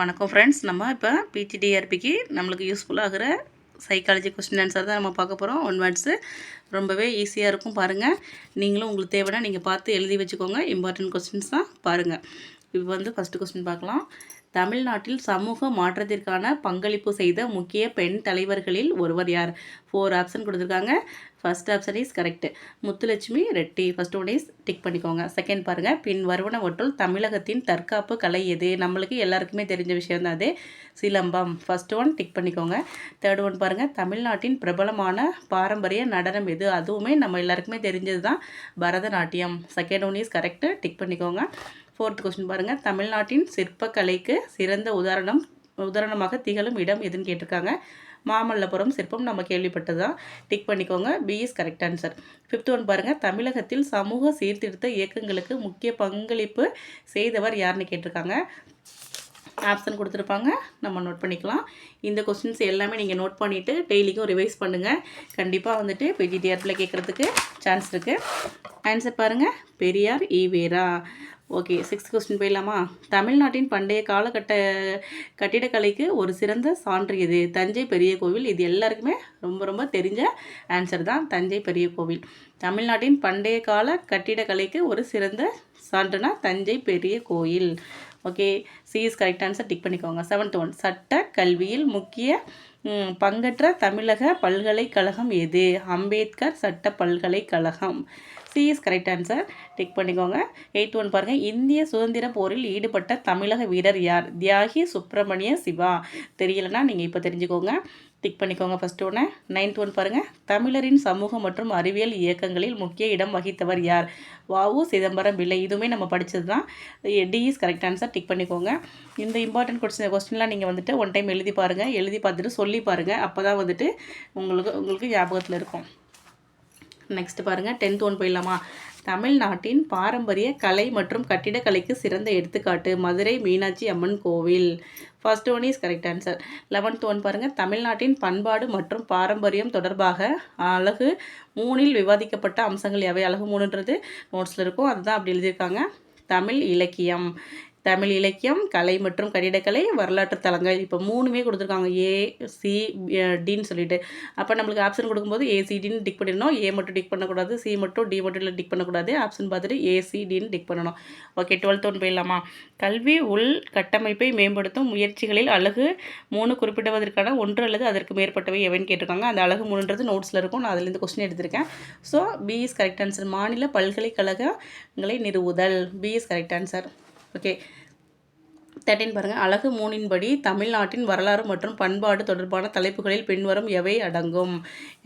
வணக்கம் ஃப்ரெண்ட்ஸ் நம்ம இப்போ பிஜிடிஆர்பிக்கு நம்மளுக்கு யூஸ்ஃபுல்லாகிற சைக்காலஜி கொஸ்டின் ஆன்சர் தான் நம்ம பார்க்க போகிறோம் ஒன் வேர்ட்ஸு ரொம்பவே ஈஸியாக இருக்கும் பாருங்கள் நீங்களும் உங்களுக்கு தேவைன்னா நீங்கள் பார்த்து எழுதி வச்சுக்கோங்க. இம்பார்ட்டன்ட் கொஸ்டின்ஸ் தான் பாருங்கள் இப்போ வந்து ஃபஸ்ட்டு கொஸ்டின் பார்க்கலாம். தமிழ்நாட்டில் சமூக மாற்றத்திற்கான பங்களிப்பு செய்த முக்கிய பெண் தலைவர்களில் ஒருவர் யார்? ஃபோர் ஆப்ஷன் கொடுத்துருக்காங்க. First option is correct Muthulakshmi Reddy. First one is tick பண்ணிக்கோங்க. செகண்ட் பாருங்கள் பின் வருவன வருவனவற்றுள் தமிழகத்தின் தற்காப்பு கலை எது? நம்மளுக்கு எல்லாருக்குமே தெரிஞ்ச விஷயம் தான் அது. சிலம்பம். ஃபஸ்ட் ஒன் டிக் பண்ணிக்கோங்க. தேர்ட் ஒன் பாருங்கள் தமிழ்நாட்டின் பிரபலமான பாரம்பரிய நடனம் எது? அதுவுமே நம்ம எல்லாருக்குமே தெரிஞ்சது தான் Bharatanatyam. Second one is correct tick பண்ணிக்கோங்க. ஃபோர்த் கொஸ்டின் பாருங்கள் தமிழ்நாட்டின் சிற்பக்கலைக்கு சிறந்த உதாரணம் உதாரணமாக திகழும் இடம் எதுன்னு கேட்டிருக்காங்க. மாமல்லபுரம் சிற்பம் நம்ம கேள்விப்பட்டது தான் டிக் பண்ணிக்கோங்க. B is correct answer fifth one பாருங்கள் தமிழகத்தில் சமூக சீர்திருத்த இயக்கங்களுக்கு முக்கிய பங்களிப்பு செய்தவர் யாருன்னு கேட்டிருக்காங்க. ஆப்ஷன் கொடுத்துருப்பாங்க. நம்ம நோட் பண்ணிக்கலாம். இந்த கொஸ்டின்ஸ் எல்லாமே நீங்கள் நோட் பண்ணிவிட்டு டெய்லிக்கும் ரிவைஸ் பண்ணுங்கள் கண்டிப்பாக வந்துட்டு பிஜிடிஆர்பில் கேட்குறதுக்கு சான்ஸ் இருக்குது ஆன்சர் பாருங்கள் Periyar EVR. Okay sixth question போயிடலாமா? தமிழ்நாட்டின் பண்டைய காலகட்ட கட்டிடக்கலைக்கு ஒரு சிறந்த சான்று எது? தஞ்சை பெரிய கோவில் இது எல்லாருக்குமே ரொம்ப ரொம்ப தெரிஞ்ச ஆன்சர் தான் தஞ்சை பெரிய கோவில். தமிழ்நாட்டின் பண்டைய கால கட்டிடக்கலைக்கு ஒரு சிறந்த சான்றுனா தஞ்சை பெரிய கோயில். Okay C is correct answer tick பண்ணிக்கோங்க. செவன்த் ஒன் சட்ட கல்வியில் முக்கிய பங்கற்ற தமிழக பல்கலைக்கழகம் எது? அம்பேத்கர் சட்ட பல்கலைக்கழகம். C is correct answer. Tick பண்ணிக்கோங்க. எயித் ஒன் பாருங்கள் இந்திய சுதந்திர போரில் ஈடுபட்ட தமிழக வீரர் யார்? தியாகி சுப்பிரமணிய சிவா. தெரியலனா நீங்கள் இப்போ தெரிஞ்சுக்கோங்க. டிக் பண்ணிக்கோங்க ஃபஸ்ட் ஒன்று நைன்த் ஒன் பாருங்கள் தமிழரின் சமூக மற்றும் அறிவியல் இயக்கங்களில் முக்கிய இடம் வகித்தவர் யார்? வாவு சிதம்பரம் பிள்ளை. இதுவுமே நம்ம படித்தது தான் D is correct answer. Tick பண்ணிக்கோங்க. இந்த இம்பார்ட்டன்ட் கொஸ்டின் கொஸ்டின்லாம் நீங்கள் வந்துட்டு ஒன் டைம் எழுதி பாருங்கள் எழுதி பார்த்துட்டு சொல்லி பாருங்கள் அப்போ தான் வந்துட்டு உங்களுக்கு உங்களுக்கு ஞாபகத்தில் இருக்கும். நெக்ஸ்ட் பாருங்கள் டென்த் ஒன் போயிடலாமா? தமிழ்நாட்டின் பாரம்பரிய கலை மற்றும் கட்டிடக்கலைக்கு சிறந்த எடுத்துக்காட்டு மதுரை மீனாட்சி அம்மன் கோவில். First one is correct answer eleventh one பாருங்கள் தமிழ்நாட்டின் பண்பாடு மற்றும் பாரம்பரியம் தொடர்பாக அழகு மூணில் விவாதிக்கப்பட்ட அம்சங்கள் எவை? அழகு மூணுன்றது நோட்ஸில் இருக்கும் அதுதான் அப்படி எழுதியிருக்காங்க. தமிழ் இலக்கியம். தமிழ் இலக்கியம் கலை மற்றும் கட்டிடக்கலை வரலாற்று தலங்கள். இப்போ மூணுமே கொடுத்துருக்காங்க. ஏ சி டின்னு சொல்லிட்டு. அப்போ நம்மளுக்கு ஆப்ஷன் கொடுக்கும்போது ஏசிடின்னு டிக் பண்ணிடணும். ஏ மட்டும் டிக் பண்ணக்கூடாது. சி மட்டும் டி மட்டும் இல்லை டிக் பண்ணக்கூடாது. ஆப்ஷன் பார்த்துட்டு ஏசிடின்னு டிக் பண்ணணும். ஓகே டுவெல்த் ஒன் போயிடலாமா? கல்வி உள் கட்டமைப்பை மேம்படுத்தும் முயற்சிகளில் அழகு மூணு குறிப்பிடுவதற்கான ஒன்று அல்லது அதற்கு மேற்பட்டவை எவன்னு கேட்டிருக்காங்க. அந்த அழகு மூணுன்றது நோட்ஸில் இருக்கும். நான் அதுலேருந்து கொஸ்டின் எடுத்திருக்கேன். So B is correct answer மாநில பல்கலைக்கழகங்களை நிறுவுதல். B is correct answer okay thirteen பாருங்கள் அழகு மூணின்படி தமிழ்நாட்டின் வரலாறு மற்றும் பண்பாடு தொடர்பான தலைப்புகளில் பின்வரும் எவை அடங்கும்?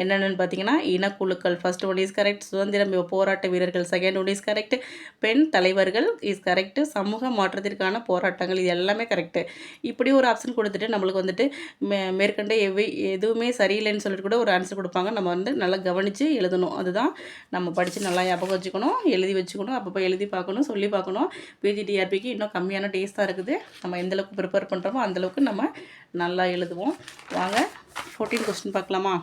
என்னென்னு பார்த்தீங்கன்னா இனக்குழுக்கள். ஃபர்ஸ்ட் ஒன் இஸ் கரெக்ட் சுதந்திரம் போராட்ட வீரர்கள். செகண்ட் ஒன் இஸ் கரெக்ட் பெண் தலைவர்கள் இஸ் கரெக்ட் சமூக மாற்றத்திற்கான போராட்டங்கள். இது எல்லாமே கரெக்டு இப்படி ஒரு ஆப்ஷன் கொடுத்துட்டு நம்மளுக்கு வந்துட்டு மே மேற்கண்ட எவை எதுவுமே சரியில்லைன்னு சொல்லிட்டு கூட ஒரு ஆன்சர் கொடுப்பாங்க. நம்ம வந்து நல்லா கவனித்து எழுதணும். அதுதான் நம்ம படித்து நல்லா ஞாபகம் வச்சுக்கணும். எழுதி வச்சுக்கணும். அப்பப்போ எழுதி பார்க்கணும் சொல்லி பார்க்கணும். பிஜிடிஆர்பிக்கு இன்னும் கம்மியான டேஸ்ட்டாக தான் இருக்குது. நம்ம எந்தளவுக்கு ப்ரிப்பேர் பண்ணுறோமோ அந்தளவுக்கு நம்ம நல்லா எழுதுவோம். வாங்க ஃபோர்டீன் கொஸ்டின் பார்க்கலாமா?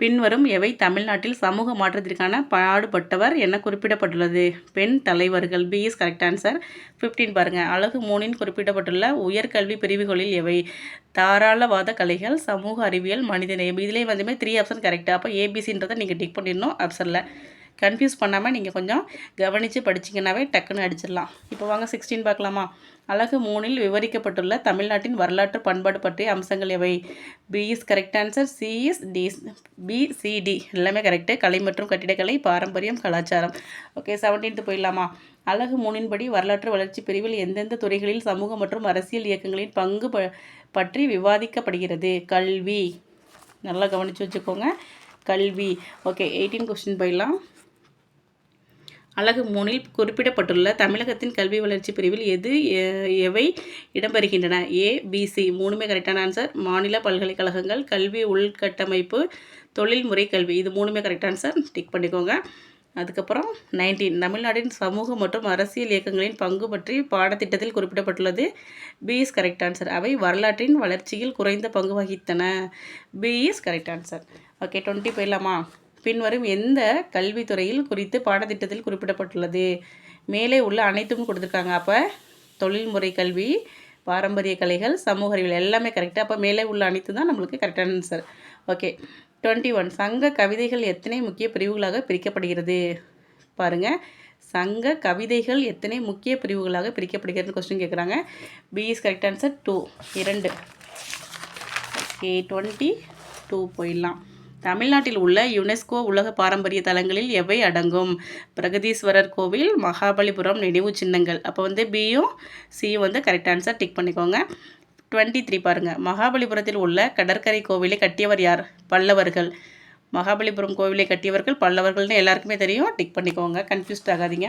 பின்வரும் எவை தமிழ்நாட்டில் சமூக மாற்றத்திற்கான பாடுபட்டவர் என குறிப்பிடப்பட்டுள்ளது. பெண் தலைவர்கள் B is correct answer fifteen பாருங்கள் அழகு மூணின் குறிப்பிடப்பட்டுள்ள உயர்கல்வி பிரிவுகளில் எவை? தாராளவாத கலைகள் சமூக அறிவியல் மனிதநேயம். இதிலே வந்துமே த்ரீ ஆப்ஷன் கரெக்டாக அப்போ ஏபிசின்றதை நீங்கள் டிக் பண்ணிடணும். ஆப்ஷனில் கன்ஃபியூஸ் பண்ணாமல் நீங்கள் கொஞ்சம் கவனித்து படிச்சிங்கன்னாவே டக்குன்னு அடிச்சிடலாம். இப்போ வாங்க சிக்ஸ்டீன் பார்க்கலாமா? அழகு மூணில் விவரிக்கப்பட்டுள்ள தமிழ்நாட்டின் வரலாற்று பண்பாடு பற்றிய அம்சங்கள் எவை? B is correct answer C is D BCD எல்லாமே கரெக்டு கலை மற்றும் கட்டிடக்கலை பாரம்பரியம் கலாச்சாரம். ஓகே செவன்டீன்த்து போயிடலாமா? அழகு மூணின்படி வரலாற்று வளர்ச்சி பிரிவில் எந்தெந்த துறைகளில் சமூக மற்றும் அரசியல் இயக்கங்களின் பங்கு ப பற்றி விவாதிக்கப்படுகிறது? கல்வி. நல்லா கவனித்து வச்சுக்கோங்க. கல்வி. ஓகே எயிட்டீன் கொஸ்டின் போயிடலாம். அழகு மூணில் குறிப்பிடப்பட்டுள்ள தமிழகத்தின் கல்வி வளர்ச்சி பிரிவில் எது எவை இடம்பெறுகின்றன? ஏ பிசி மூணுமே கரெக்டான ஆன்சர் மாநில பல்கலைக்கழகங்கள் கல்வி உள்கட்டமைப்பு தொழில்முறை கல்வி. இது மூணுமே கரெக்ட் ஆன்சர் டிக் பண்ணிக்கோங்க. அதுக்கப்புறம் நைன்டீன் தமிழ்நாட்டின் சமூக மற்றும் அரசியல் இயக்கங்களின் பங்கு பற்றி பாடத்திட்டத்தில் குறிப்பிடப்பட்டுள்ளது. பி இஸ் கரெக்ட் ஆன்சர் அவை வரலாற்றின் வளர்ச்சியில் குறைந்த பங்கு வகித்தன. B is correct answer okay twenty போயிடலாமா? பின்வரும் எந்த கல்வித்துறையில் குறித்து பாடத்திட்டத்தில் குறிப்பிடப்பட்டுள்ளது? மேலே உள்ள அனைத்தும் கொடுத்துருக்காங்க. அப்போ தொழில்முறை கல்வி பாரம்பரிய கலைகள் சமூக அறிவியல் எல்லாமே கரெக்டாக அப்போ மேலே உள்ள அனைத்து தான் நம்மளுக்கு கரெக்டான ஆன்சர் ஓகே டுவெண்ட்டி ஒன் சங்க கவிதைகள் எத்தனை முக்கிய பிரிவுகளாக பிரிக்கப்படுகிறது? பாருங்கள் சங்க கவிதைகள் எத்தனை முக்கிய பிரிவுகளாக பிரிக்கப்படுகிறது கொஸ்டின் கேட்குறாங்க B is correct answer two இரண்டு. ஓகே டுவெண்ட்டி டூ போயிடலாம். தமிழ்நாட்டில் உள்ள யுனெஸ்கோ உலக பாரம்பரிய தலங்களில் எவை அடங்கும்? பிரகதீஸ்வரர் கோவில் மகாபலிபுரம் நினைவு சின்னங்கள். அப்போ வந்து பியும் சியும் வந்து கரெக்ட் ஆன்சர் டிக் பண்ணிக்கோங்க. டுவெண்ட்டி த்ரீ பாருங்கள் மகாபலிபுரத்தில் உள்ள கடற்கரை கோவிலை கட்டியவர் யார்? பல்லவர்கள். மகாபலிபுரம் கோவிலை கட்டியவர்கள் பல்லவர்கள்னு எல்லாருக்குமே தெரியும். டிக் பண்ணிக்கோங்க. கன்ஃபியூஸ்ட் ஆகாதீங்க.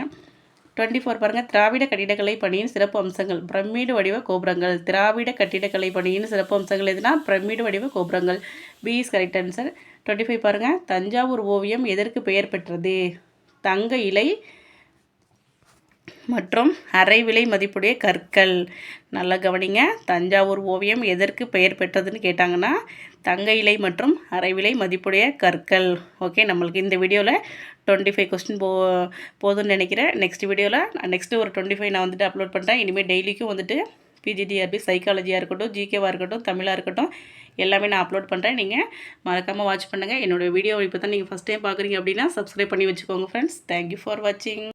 டுவெண்ட்டி ஃபோர் பாருங்கள் திராவிட கட்டிடக்கலை பணியின் சிறப்பு அம்சங்கள். பிரமிடு வடிவ கோபுரங்கள். திராவிட கட்டிடக்கலை பணியின் சிறப்பு அம்சங்கள் எதுனா? பிரமிடு வடிவ கோபுரங்கள். B is correct answer twenty five பாருங்கள் தஞ்சாவூர் ஓவியம் எதற்கு பெயர் பெற்றது? தங்க இலை மற்றும் அரை விலை மதிப்புடைய கற்கள். நல்லா கவனிங்க. தஞ்சாவூர் ஓவியம் எதற்கு பெயர் பெற்றதுன்னு கேட்டாங்கன்னா தங்க இலை மற்றும் அரை விலை மதிப்புடைய கற்கள். ஓகே நம்மளுக்கு இந்த வீடியோவில் டுவெண்ட்டி ஃபைவ் கொஸ்டின் போ போதும்னு நினைக்கிறேன். நெக்ஸ்ட் வீடியோவில் நெக்ஸ்ட்டு ஒரு டுவெண்ட்டி ஃபைவ் நான் வந்துட்டு அப்லோட் பண்ணுறேன் இனிமேல் டெய்லிக்கும் வந்துட்டு பிஜிடிஆர்பி சைக்காலஜியாக இருக்கட்டும் ஜிகேவாக இருக்கட்டும் தமிழாக இருக்கட்டும் எல்லாமே நான் அப்லோட் பண்ணுறேன் நீங்கள் மறக்காமல் வாட்ச் பண்ணுங்கள் என்னோடய வீடியோ இப்போ தான் நீங்கள் ஃபஸ்ட் டைம் பார்க்குறீங்க அப்படின்னா சப்ஸ்கிரைப் பண்ணி வச்சுக்கோங்க ஃப்ரெண்ட்ஸ் தேங்க்யூ ஃபார் வாட்சிங்